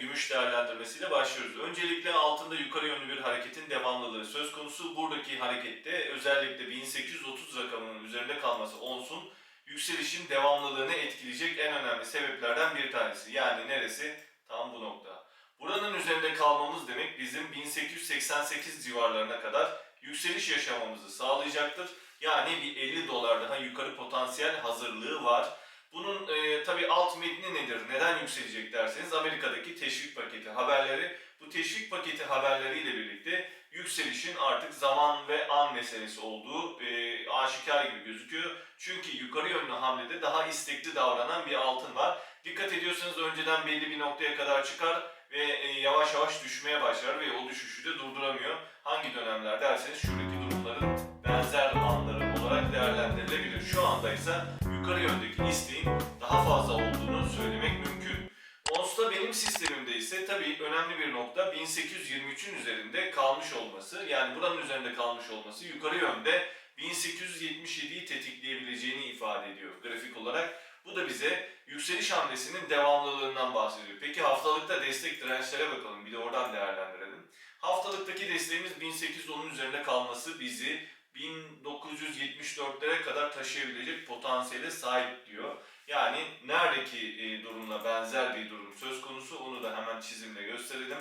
gümüş değerlendirmesiyle başlıyoruz. Öncelikle altında yukarı yönlü bir hareketin devamlılığı söz konusu. Buradaki harekette özellikle 1830 rakamının üzerinde kalması onsun yükselişin devamlılığını etkileyecek en önemli sebeplerden bir tanesi. Yani neresi? Tam bu nokta. Buranın üzerinde kalmamız demek bizim 1888 civarlarına kadar yükseliş yaşamamızı sağlayacaktır. Yani bir 50 dolar daha yukarı potansiyel hazırlığı var. Bunun e, tabi alt metni nedir? Neden yükselecek derseniz Amerika'daki teşvik paketi haberleri. Bu teşvik paketi haberleriyle birlikte yükselişin artık zaman ve an meselesi olduğu e, aşikar gibi gözüküyor. Çünkü yukarı yönlü hamlede daha istekli davranan bir altın var. Dikkat ediyorsanız önceden belli bir noktaya kadar çıkar ve e, yavaş yavaş düşmeye başlar ve o düşüşü de durduramıyor. Hangi dönemler derseniz şuradaki durumların benzer anları olarak değerlendirilebilir. Şu anda ise yukarı yöndeki isteğin daha fazla olduğunu söylemek mümkün. ONS'ta benim sistemimde ise tabii önemli bir nokta 1823'ün üzerinde kalmış olması. Yani buranın üzerinde kalmış olması yukarı yönde 1877'yi tetikleyebileceğini ifade ediyor grafik olarak. Bu da bize yükseliş hamlesinin devamlılığından bahsediyor. Peki haftalıkta destek dirençlere bakalım. Bir de oradan değerlendirelim. Haftalıktaki desteğimiz 1810'un üzerinde kalması bizi 1974'lere kadar taşıyabilecek potansiyele sahip diyor. Yani neredeki e, durumla benzer bir durum söz konusu onu da hemen çizimle gösterelim.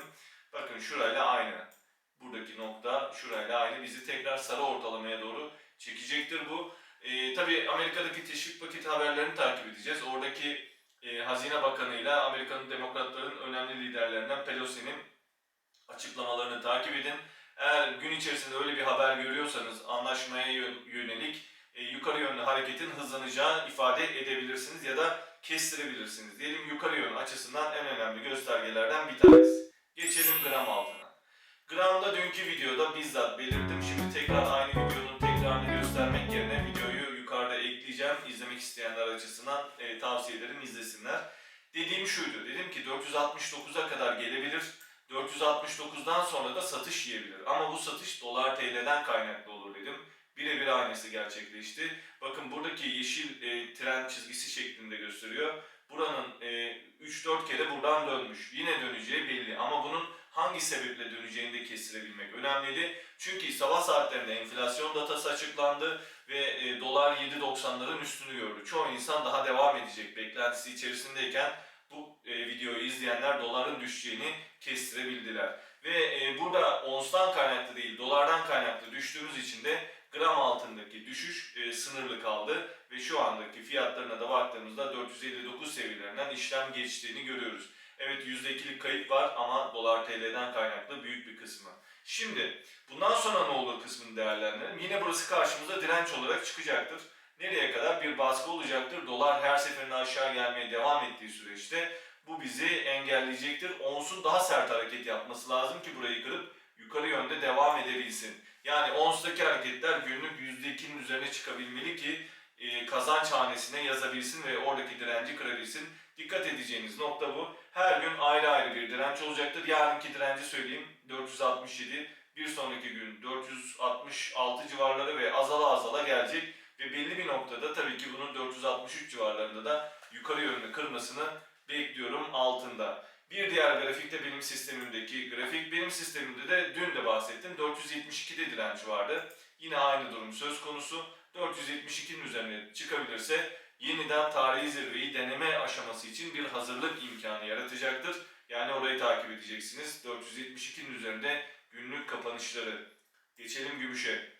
Bakın şurayla aynı. Buradaki nokta şurayla aynı. Bizi tekrar sarı ortalamaya doğru çekecektir bu. Tabii Amerika'daki teşvik paketi haberlerini takip edeceğiz. Oradaki e, Hazine Bakanı ile Amerika'nın demokratların önemli liderlerinden Pelosi'nin açıklamalarını takip edin. Eğer gün içerisinde öyle bir haber görüyorsanız anlaşmaya yö- yönelik e, yukarı yönlü hareketin hızlanacağı ifade edebilirsiniz ya da kestirebilirsiniz. Diyelim yukarı yön açısından en önemli göstergelerden bir tanesi. Geçelim gram altına. Gramda dünkü videoda bizzat belirttim. Şimdi tekrar aynı isteyenler açısından e, tavsiye izlesinler. Dediğim şuydu. Dedim ki 469'a kadar gelebilir. 469'dan sonra da satış yiyebilir. Ama bu satış dolar TL'den kaynaklı olur dedim. Birebir aynısı gerçekleşti. Bakın buradaki yeşil e, tren çizgisi şeklinde gösteriyor. Buranın e, 3-4 kere buradan dönmüş. Yine döneceği belli ama bunun hangi sebeple döneceğini de kestirebilmek önemliydi. Çünkü sabah saatlerinde enflasyon datası açıklandı ve e, dolar 7.90'ların üstünü gördü. Çoğu insan daha devam edecek beklentisi içerisindeyken bu e, videoyu izleyenler doların düşeceğini kestirebildiler. Ve e, burada onstan kaynaklı değil dolardan kaynaklı düştüğümüz için de gram altındaki düşüş e, sınırlı kaldı ve şu andaki fiyatlarına da baktığımızda 459 seviyelerinden işlem geçtiğini görüyoruz. Evet %2'lik kayıp var ama dolar TL'den kaynaklı büyük bir kısmı. Şimdi bundan sonra ne olur kısmını değerlendirelim. Yine burası karşımıza direnç olarak çıkacaktır. Nereye kadar bir baskı olacaktır. Dolar her seferinde aşağı gelmeye devam ettiği süreçte bu bizi engelleyecektir. Onsun daha sert hareket yapması lazım ki burayı kırıp yukarı yönde devam edebilsin. Yani onstaki hareketler günlük %2'nin üzerine çıkabilmeli ki e, kazanç hanesine yazabilsin ve oradaki direnci kırabilsin. Dikkat edeceğiniz nokta bu. Her gün ayrı ayrı bir direnç olacaktır. Yarınki direnci söyleyeyim 467, bir sonraki gün 466 civarları ve azala azala gelecek. Ve belli bir noktada tabii ki bunun 463 civarlarında da yukarı yönlü kırmasını bekliyorum altında. Bir diğer grafik de benim sistemimdeki grafik. Benim sistemimde de dün de bahsettim. 472'de direnç vardı. Yine aynı durum söz konusu. 472'nin üzerine çıkabilirse yeniden tarihi zirveyi deneme aşaması için bir hazırlık imkanı yaratacaktır. Yani orayı takip edeceksiniz. 472'nin üzerinde günlük kapanışları. Geçelim gümüşe.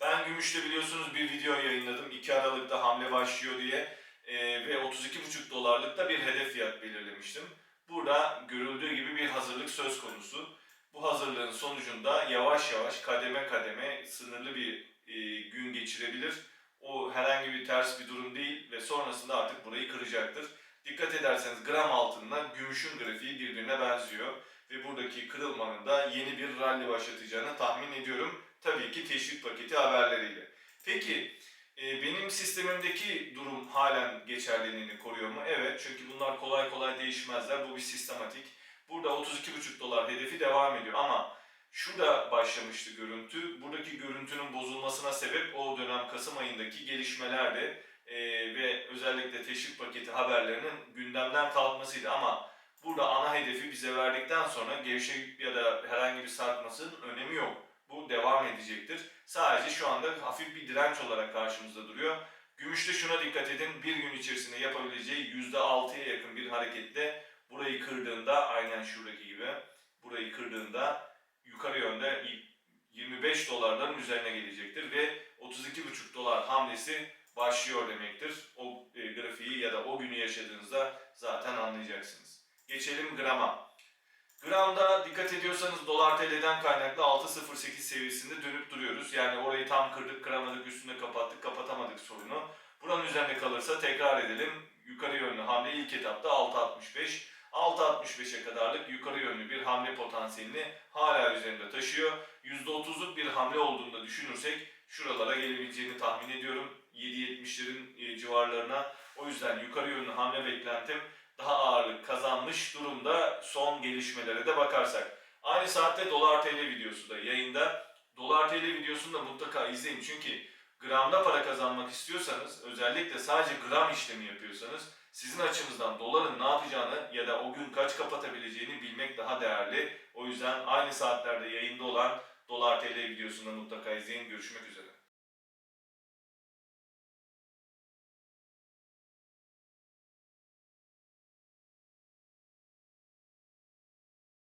Ben gümüşte biliyorsunuz bir video yayınladım. 2 Aralık'ta hamle başlıyor diye. Ee, ve 32,5 dolarlıkta bir hedef fiyat belirlemiştim. Burada görüldüğü gibi bir hazırlık söz konusu. Bu hazırlığın sonucunda yavaş yavaş kademe kademe sınırlı bir e, gün geçirebilir. O herhangi bir ters bir durum değil ve sonrasında artık burayı kıracaktır. Dikkat ederseniz gram altında gümüşün grafiği birbirine benziyor ve buradaki kırılmanın da yeni bir rally başlatacağını tahmin ediyorum. Tabii ki teşvik paketi haberleriyle. Peki e, benim sistemimdeki durum halen geçerliliğini koruyor mu? Evet çünkü bunlar kolay kolay değişmezler. Bu bir sistematik. Burada 32,5 dolar hedefi devam ediyor ama şurada başlamıştı görüntü. Buradaki görüntünün bozulmasına sebep o dönem Kasım ayındaki gelişmelerdi. E, ve özellikle teşvik paketi haberlerinin gündemden kalkmasıydı ama Burada ana hedefi bize verdikten sonra gevşek ya da herhangi bir sarkmasının önemi yok. Bu devam edecektir. Sadece şu anda hafif bir direnç olarak karşımızda duruyor. Gümüşte şuna dikkat edin. Bir gün içerisinde yapabileceği %6'ya yakın bir hareketle burayı kırdığında aynen şuradaki gibi burayı kırdığında 25 dolarların üzerine gelecektir ve 32,5 dolar hamlesi başlıyor demektir. O e, grafiği ya da o günü yaşadığınızda zaten anlayacaksınız. Geçelim grama. Gramda dikkat ediyorsanız dolar TL'den kaynaklı 6.08 seviyesinde dönüp duruyoruz. Yani orayı tam kırdık, kıramadık, üstünde kapattık, kapatamadık sorunu. Buranın üzerinde kalırsa tekrar edelim. Yukarı yönlü hamle ilk etapta 6.65. 6.65'e kadarlık yukarı yönlü bir hamle potansiyelini hala üzerinde taşıyor. %30'luk bir hamle olduğunu da düşünürsek şuralara gelebileceğini tahmin ediyorum. 7.70'lerin e, civarlarına. O yüzden yukarı yönlü hamle beklentim daha ağırlık kazanmış durumda son gelişmelere de bakarsak. Aynı saatte Dolar TL videosu da yayında. Dolar TL videosunu da mutlaka izleyin çünkü gramda para kazanmak istiyorsanız özellikle sadece gram işlemi yapıyorsanız sizin açınızdan doların ne yapacağını ya da o gün kaç kapatabileceğini bilmek daha değerli. O yüzden aynı saatlerde yayında olan Dolar TL videosunu da mutlaka izleyin. Görüşmek üzere.